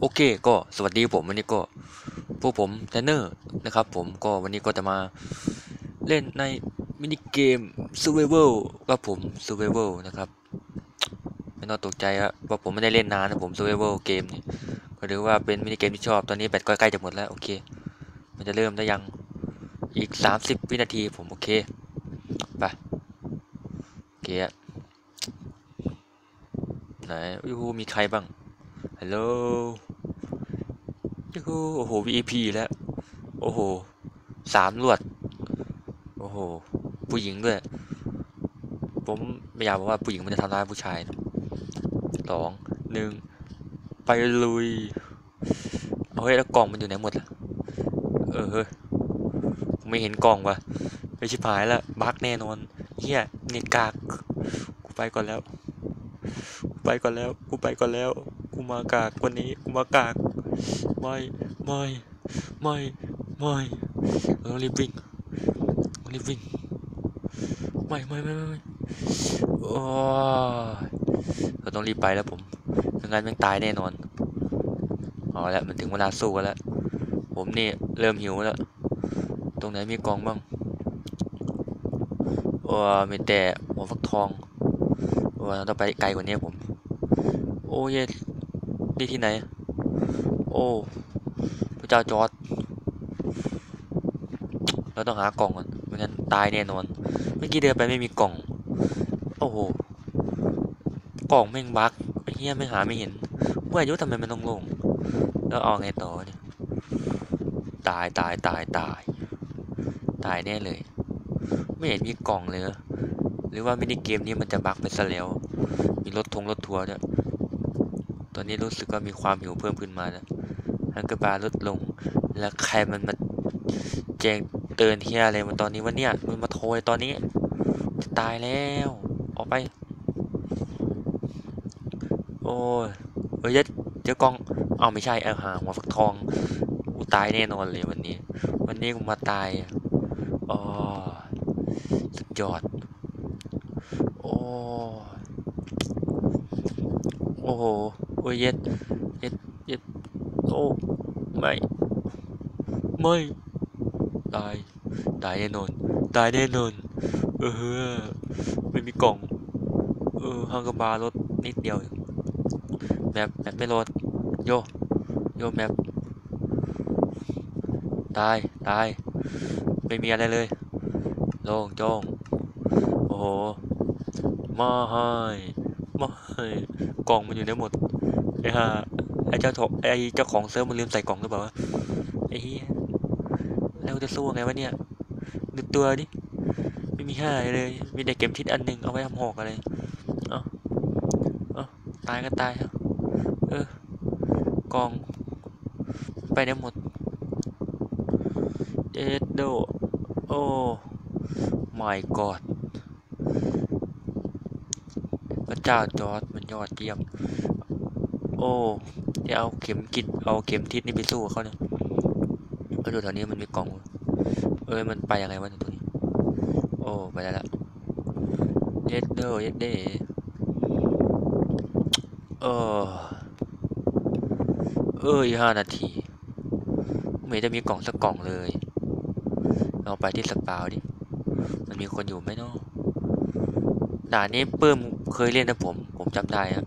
โอเคก็สวัสดีผมวันนี้ก็พวกผมเทนเนอร์นะครับผมก็วันนี้ก็จะมาเล่นในมินิเกม Survival กับผม Survival นะครับไม่ต้องตกใจครับเพราะผมไม่ได้เล่นนานนะผม Survival เกมนี่ก็ถือว่าเป็นมินิเกมที่ชอบตอนนี้แบตก็ใกล้จะหมดแล้วโอเค มันจะเริ่มได้ยังอีก 30 วินาทีผมโอเคไปโอเคไหนยูหูมีใครบ้าง ฮัลโหลยูหูโอ้โห VIP แล้ว โอ้โห สามลวด โอ้โห ผู้หญิงด้วย ผมไม่อยากบอกว่าผู้หญิงมันจะทำร้ายผู้ชายสอง หนึ่ง ไปลุย เอาเฮ้ยแล้วกล่องมันอยู่ไหนหมดล่ะ เออเฮ้ยผมไม่เห็นกล่องว่ะไปชิบหายแล้วบั๊กแน่นอนเฮียเน็ตกาก กูไปก่อนแล้ว กูไปก่อนแล้ว กูไปก่อนแล้ว กูมากากวันนี้กูมากากไม่ไม่ไม่ไม่เราต้องรีบวิ่งรีบวิ่งไม่ไม่ไม่ไม่โอ้เราต้องรีบไปแล้วผมไม่งั้นม่งตายแน่นอนเอาละมันถึงเวลาสู้กันแล้วผมนี่เริ่มหิวแล้ว ตรงไหนมีกองบ้างโอ้ยมีแต่หัวฟักทองโอ้เราต้องไปไกลกว่านี้ผม โอ้ย นี่ที่ไหน โอ้พระเจ้าจอร์ดเราต้องหากล่องก่อนไม่งั้นตายแน่นอน เมื่อกี้เดินไปไม่มีกล่อง โอ้โห กล่องแม่งบักไอ้เหี้ยไม่หาไม่เห็นเมื่ออายุทำไมมันต้องลง แล้วเอาไงต่อเนี่ย ตายตายตายตาย ตายแน่เลย ไม่เห็นมีกล่องเลย หรอหรือว่ามินิเกมนี้มันจะบักไปซะแล้ว มีรถทงรถทัวร์ด้วย ตอนนี้รู้สึกว่ามีความหิวเพิ่มขึ้นมาแล้วฮังเกอร์บาร์ลดลง แล้วใครมันมาแจ้งเตือนเฮียอะไรมันตอนนี้วะเนี่ย มันมาโทรตอนนี้ จะตายแล้ว ออกไป โอ้ยเอ้ยเดี๋ยวเจอกอง เอาไม่ใช่เอาหาหัวฟักทองกูตายแน่นอนเลยวันนี้ วันนี้กูมาตายอ๋อสุดยอด โอ้โอ้โหโอ้ยเย็ดเย็ดเย็ดโอ้ไม่ ไม่ตายตายแน่นอนตายแน่นอนเออไม่มีกล่องเออฮังกาบาร์รถนิดเดียวแมปแมปไม่รถโยโยแมปตายตายไม่มีอะไรเลยโล่งโจ้งโอ้โหไม่ไม่กล่องมันอยู่ในหมด ไอ้ห่าไอ้เจ้าถไอ้เจ้าของเซิร์ฟมันลืมใส่กล่องหรือเปล่าไอ้เหี้ยแล้วจะสู้ไงวะเนี่ยนึกตัวดิไม่มีห้าเลย มีแต่เก็บทิศอันหนึ่งเอาไว้ทำหอกอะไรเอ้าเอ้าตายก็ตายเถอะเออกล่อง ไปได้หมดเอ็ดโดโอ้ my god พระเจ้าจอร์ดมันยอดเยี่ยม อ้เดี๋ยวเอาเข็มกิดเอาเข็มทิศนี่ไปสู้กับเขาเนี่ยแล้วดูแถวนี้มันมีกล่องเอ้ยมันไปยังไงวะตรงนี้ โอ้ไปได้ละเย็ดเด้อเย็ดเด้เออเอ้ยห้านาทีไม่จะมีกล่องสักกล่องเลยเราไปที่สปาวดิ มันมีคนอยู่ไหมเนาะด่านนี้เพิ่มเคยเล่นนะผม ผมจำได้อะ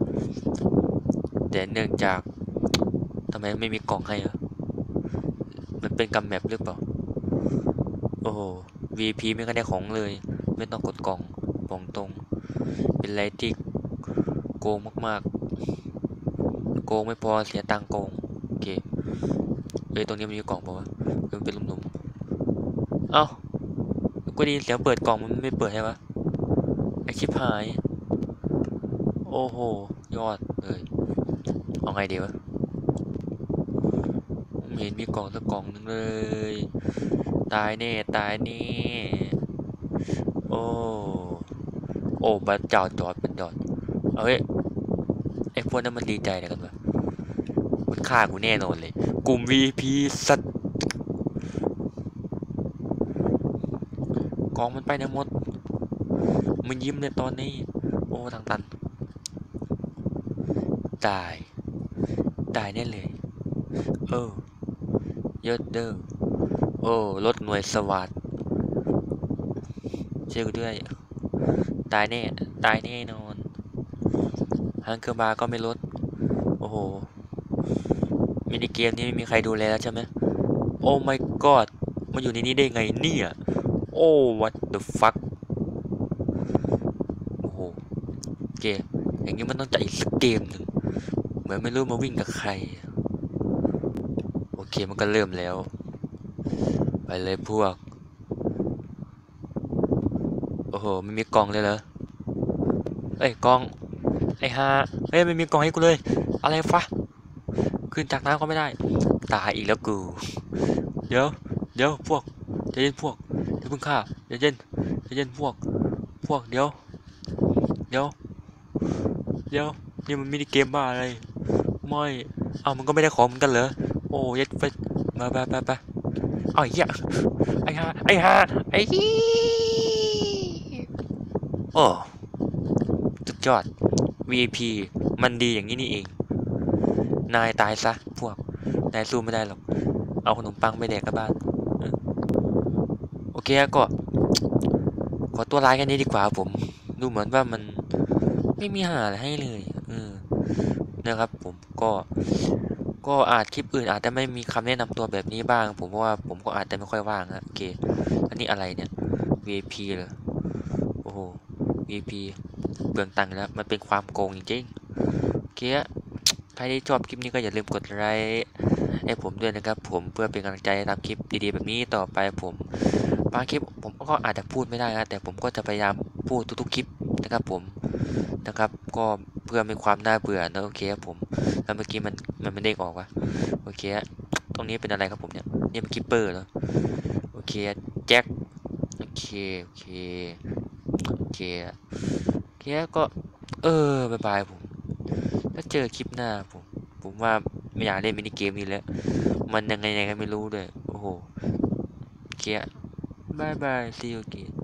แต่เนื่องจากทำไมไม่มีกล่องให้อะมันเป็นกำแมปหรือเปล่า โอ้โห VP ไม่ก็ได้ของเลย ไม่ต้องกดกล่องบอกตรง เป็นไรที่โกงมากๆ โกงไม่พอเสียตังโกง โอเคเอ้ยตรงนี้มันมีกล่องป่าวะเออมันเป็นหลุมๆ เอ้ากูด้ยินเสียงเปิดกล่องมันไม่เปิดใช่ปะไอชิบหาย โอ้โห ยอดเลย เอาไงดีวะเห็นมีกล่องสักกล่องหนึงเลย ตายแน่ตายแน่โอ้โอ้บัดจ้าจอดเป็นจอดเอาเฮ้ยไอ้พวกนั้นมันดีใจอะไรกันวะมันฆ่ากูแน่นอนเลย กลุ่ม VP สัตว์กองมันไปนหมด มันยิ้มในตอนนี้ โอ้ทางตัน ตาย ตายแน่เลย เออยอะเด้อโอ้รถหน่วยสวัสด์เชื่อกูด้วย ตายแน่ ตายแน่นอนฮังเกอร์บาก็ไม่ลด โอ้โห มินิเกมนี้ไม่มีใครดูแลแล้วใช่ไหมโอ้ my god มาอยู่ในนี้ได้ไงเนี่ย โอ้ what the fuck โอ้โห เกม อย่างนี้มันต้องจัดอีกสักเกมหนึ่ง เหมือนไม่รู้มาวิ่งกับใคร โอเคมันก็เริ่มแล้ว ไปเลยพวก โอ้โหไม่มีกองเลยเหรอเอ้ยกอง ไอ้ฮาเฮ้ยไม่มีกองให้กูเลย อะไรฟะขึ้นจากน้ำก็ไม่ได้ ตายอีกแล้วกู เดี๋ยว เดี๋ยวพวกใจเย็นพวกเดี๋ยวเพิ่งฆ่าใจเย็นใจเย็นพวก พวกเดี๋ยว เดี๋ยว เดี๋ยว นี่มันมินิเกมบ้าอะไร ไม่ เอามันก็ไม่ได้ของเหมือนกันเหรอ โอ้ยดไปมาไปไปไปเอาไอ้เหี้ยไอ้ฮาไอ้ฮาไอ้ฮีโอ้สุดยอด VIP มันดีอย่างนี้นี่เอง นายตายซะ พวก นายสู้ไม่ได้หรอก เอาขนมปังไปแดกกับบ้านเออโอเคก็ ขอตัวลาแค่นี้ดีกว่าผม ดูเหมือนว่ามันไม่มีหาอะไรให้เลย เออนะครับผมก็ก็อาจคลิปอื่นอาจจะไม่มีคำแนะนำตัวแบบนี้บ้าง ผมเพราะว่าผมก็อาจจะไม่ค่อยว่างนะโอเค อันนี้อะไรเนี่ย VIP เหรอโอ้โห VIP เปลืองตังค์แล้วมันเป็นความโกงจริงๆโอเคอะใครที่ชอบคลิปนี้ก็อย่าลืมกดไลค์ให้ผมด้วยนะครับผมเพื่อเป็นกำลังใจทำคลิปดีๆแบบนี้ต่อไปผมบางคลิปผมก็อาจจะพูดไม่ได้นะแต่ผมก็จะพยายามพูดทุกๆคลิปนะครับผม นะครับ ก็เพื่อไม่ความน่าเบื่อนะโอเคครับผมแล้วเมื่อกี้มันมันไม่เด้ออกวะโอเคอะตรงนี้เป็นอะไรครับผมเนี่ยนี่เป็นคิปเปอร์เหรอโอเคแจ็คโอเคโอเคโอเคโอเคก็เออบายบายผมถ้าเจอคลิปหน้าผมผมว่าไม่อยากเล่นมินิเกมนี้แล้ว มันยังไงยังไงไม่รู้ด้วย โอ้โหโอเคอะบายบาย see you again